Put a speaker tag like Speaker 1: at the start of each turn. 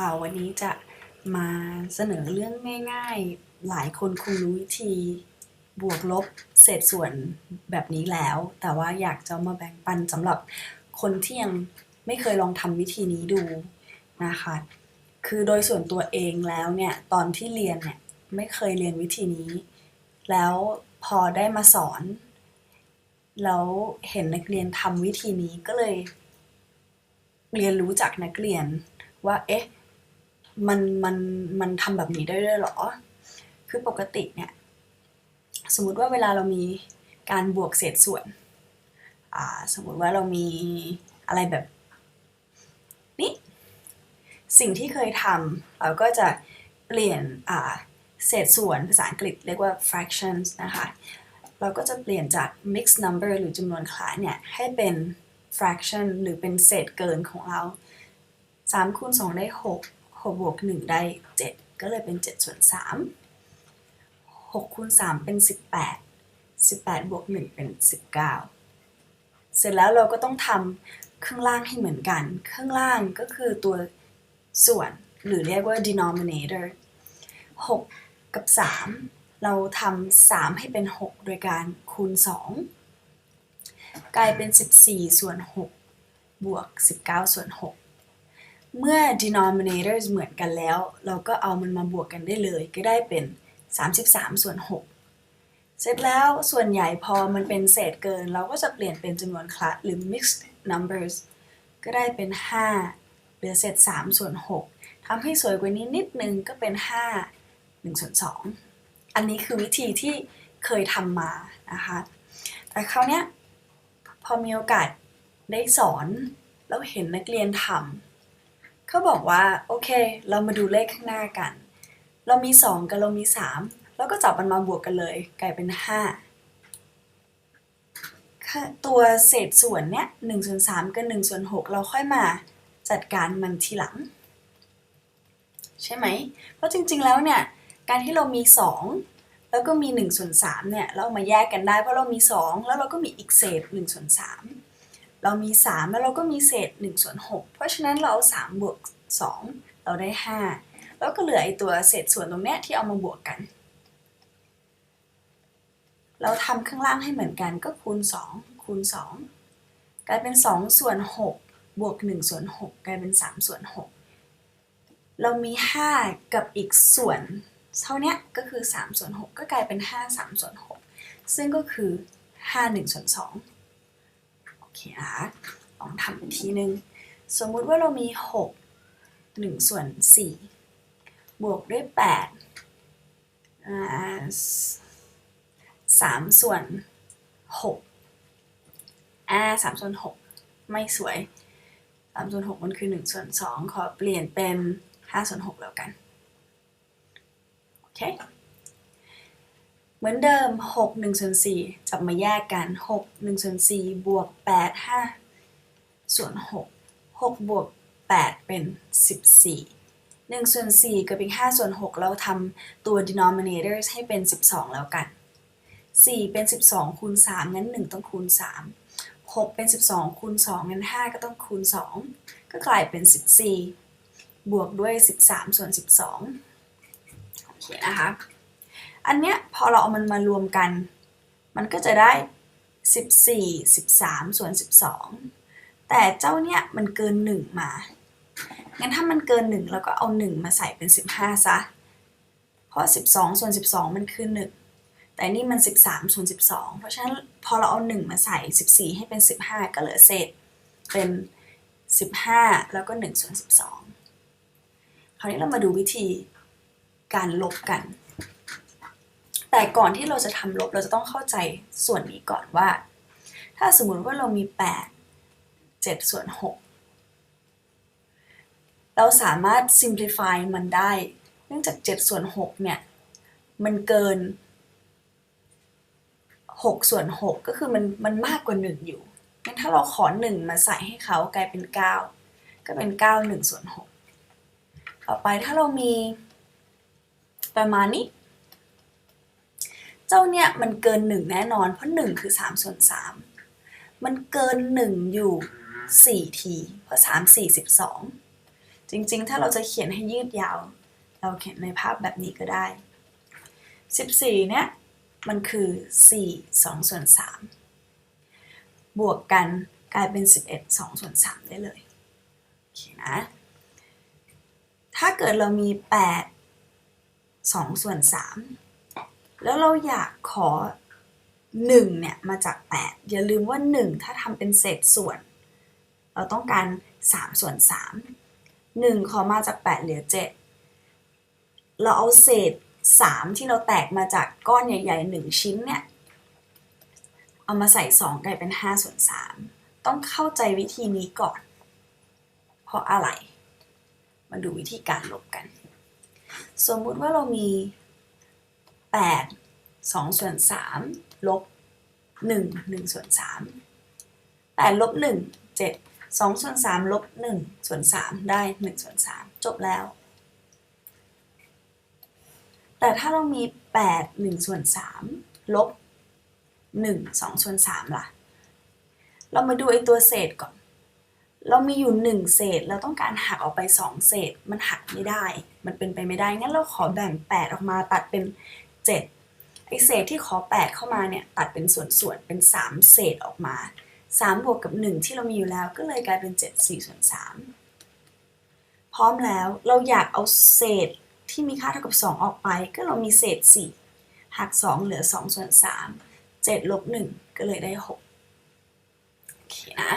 Speaker 1: ค่ะ วันนี้จะมาเสนอเรื่องง่ายๆ หลายคนคงรู้วิธีบวกลบเศษส่วนแบบนี้แล้ว แต่ว่าอยากจะมาแบ่งปันสำหรับคนที่ยังไม่เคยลองทำวิธีนี้ดูนะคะ คือโดยส่วนตัวเองแล้วเนี่ย ตอนที่เรียนเนี่ยไม่เคยเรียนวิธีนี้ แล้วพอได้มาสอน แล้วเห็นนักเรียนทำวิธีนี้ก็เลย เรียนรู้จากนักเรียนว่าเอ๊ะ มันมันมันทำแบบนี้ได้ด้วยหรอ คือปกติเนี่ย สมมติว่าเวลาเรามีการบวกเศษส่วนอ่าสมมติว่าเรามีอะไรแบบนี้ สิ่งที่เคยทำเราก็จะเปลี่ยนอ่าเศษส่วนภาษาอังกฤษเรียกว่า fractions นะคะ เราก็จะเปลี่ยนจาก mixed number หรือจำนวนคล้ายเนี่ยให้เป็น fraction หรือเป็นเศษเกินของเรา3คูณ2ได้6 บวก 1 ได้ 7 ก็เลยเป็น7ส่วน3 6คูณ3เป็น 18 18 บวก 1 เป็น 19 เสร็จแล้วเราก็ต้องทำข้างล่างให้เหมือนกัน ข้างล่างก็คือตัวส่วนหรือเรียกว่า denominator 6 กับ 3 เราทำ3 ให้เป็น 6 โดยการคูณ 2 กลายเป็น 14 ส่วน 6 บวก 19 ส่วน 6 เมื่อ denominators เหมือนกันแล้ว เราก็เอามันมาบวกกันได้เลย ก็ได้เป็น 33 ส่วน 6 เสร็จแล้วส่วนใหญ่พอมันเป็นเศษเกิน เราก็จะเปลี่ยนเป็นจำนวนคละหรือ mixed numbers ก็ได้เป็น 5 เหลือเศษ 3 ส่วน 6ทำให้สวยกว่านี้นิดนึงก็เป็น 5 1 ส่วน 2 อันนี้คือวิธีที่เคยทำมานะคะ แต่คราวเนี้ยพอมีโอกาสได้สอนแล้วเห็นนักเรียนทำ เขาบอกว่าโอเค เรามาดูเลขข้างหน้ากัน เรามี 2 กับเรามี 3 แล้วก็จับมันมาบวกกันเลย กลายเป็น 5 ตัวเศษส่วนเนี้ย1ส่วน3กับ1ส่วน6เราค่อยมาจัดการมันทีหลัง ใช่ไหม เพราะจริงๆแล้วเนี่ย การที่เรามี 2 แล้วก็มี1ส่วน3เนี่ยเราเอามาแยกกันได้เพราะเรามี 2 แล้วเราก็มีอีกเศษ1ส่วน3 เรามี 3 แล้วเราก็มีเศษ1ส่วน6เพราะฉะนั้นเราเอา3บวก 2 เราได้ 5 แล้วก็เหลือไอตัวเศษส่วนตรงเนี้ยที่เอามาบวกกัน เราทำข้างล่างให้เหมือนกันก็คูณ 2 คูณ 2 กลายเป็น 2 ส่วน 6 บวก 1 ส่วน 6 กลายเป็น 3 ส่วน 6 เรามี 5 กับอีกส่วนเท่านี้ก็คือ 3 ส่วน 6 ก็กลายเป็น 5 3 ส่วน 6 ซึ่งก็คือ 5 1 ส่วน 2 เคนะคลองทำอีกทีนึงสมมุติว่าเรามี 6 1 ส่วน 4 บวกด้วย8อ่า3ส่วน 6อ่า3ส่วน 6 ไม่สวย 3 ส่วน 6 มันคือ 1 ส่วน 2 ขอเปลี่ยนเป็น 5 ส่วน 6 แล้วกัน โอเค เหมือนเดิม 6 1ส่วน4จับมาแยกกัน 6 1ส่วน4บวก 8 5 ส่วน 6 6 บวก 8 เป็น 14 1ส่วน4กับอีก5ส่วน 6 เราทำตัว denominators ให้เป็น 12 แล้วกัน 4 เป็น 12 คูณ 3 งั้น 1 ต้องคูณ 3 6 เป็น 12 คูณ 2 งั้น 5 ก็ต้องคูณ 2 ก็กลายเป็น 14 บวกด้วย 13 ส่วน 12 โอเคนะคะ อันเนี้ยพอเราเอามันมารวมกัน มันก็จะได้ 14 13 ส่วน 12 แต่เจ้าเนี้ยมันเกิน 1 มา งั้นถ้ามันเกิน1เราก็เอา 1 มาใส่เป็น 15 ซะ เพราะ 12 ส่วน 12 มันคือ 1 แต่นี่มัน 13 ส่วน 12 เพราะฉะนั้นพอเราเอา 1 มาใส่ 14 ให้เป็น 15 ก็เหลือเศษเป็น 15 แล้วก็1ส่วน12 คราวนี้เรามาดูวิธีการลบกัน แต่ก่อนที่เราจะทำลบเราจะต้องเข้าใจส่วนนี้ก่อนว่า ถ้าสมมุติว่าเรามี 8 7 ส่วน 6 เราสามารถ simplify มันได้ เนื่องจาก 7 ส่วน 6 เนี่ย มันเกิน 6 ส่วน 6 ก็คือมันมันมากกว่า 1 อยู่งั้นถ้าเราขอ 1 มาใส่ให้เขากลายเป็น 9 ก็เป็น 9 1 ส่วน 6 ต่อไปถ้าเรามีประมาณนี้ เจ้าเนี่ยมันเกิน1แน่นอน เพราะ1คือ3ส่วน3มันเกิน1อยู่4ทีเพราะ3 4 12จริงๆ ถ้าเราจะเขียนให้ยืดยาว เราเขียนในภาพแบบนี้ก็ได้ 14 เนี่ย มันคือ 4 2 ส่วน 3 บวกกันกลายเป็น 11 2 ส่วน 3 ได้เลย โอเคนะ ถ้าเกิดเรามี 8 2 ส่วน 3 แล้วเราอยากขอ 1 เนี่ย มาจาก 8 อย่าลืมว่า 1 ถ้าทำเป็นเศษส่วน เราต้องการ 3 ส่วน 3 1 ขอมาจาก 8 เหลือ 7 เราเอาเศษ 3 ที่เราแตกมาจากก้อนใหญ่ๆ 1 ชิ้นเนี่ย เอามาใส่ 2 กลายเป็น 5 ส่วน 3 ต้องเข้าใจวิธีนี้ก่อน เพราะอะไร มาดูวิธีการลบกัน สมมุติว่าเรามี 8 2 ส่วน 3 ลบ 1 1 ส่วน 3 8 ลบ 1 7 2 ส่วน 3 ลบ 1 ส่วน 3 ได้ 1 ส่วน 3 จบแล้ว แต่ถ้าเรามี 8 1 ส่วน 3 ลบ 1 2 ส่วน 3 ล่ะ เรามาดูไอ้ตัวเศษก่อน เรามีอยู่ 1 เศษ เราต้องการหักออกไป 2 เศษ มันหักไม่ได้ มันเป็นไปไม่ได้ งั้นเราขอแบ่ง 8 ออกมาตัดเป็น 7ไอเศษที่ขอ 8 เข้ามาเนี่ยตัดเป็นส่วนๆเป็น 3 เศษออกมา 3 บวกกับ 1 ที่เรามีอยู่แล้วก็เลยกลายเป็น 7 4ส่วน3พร้อมแล้วเราอยากเอาเศษที่มีค่าเท่ากับ 2 ออกไป ก็เรามีเศษ 4 หัก 2 เหลือ 2 ส่วน 3 7ลบ1ก็เลยได้ 6 โอเคนะ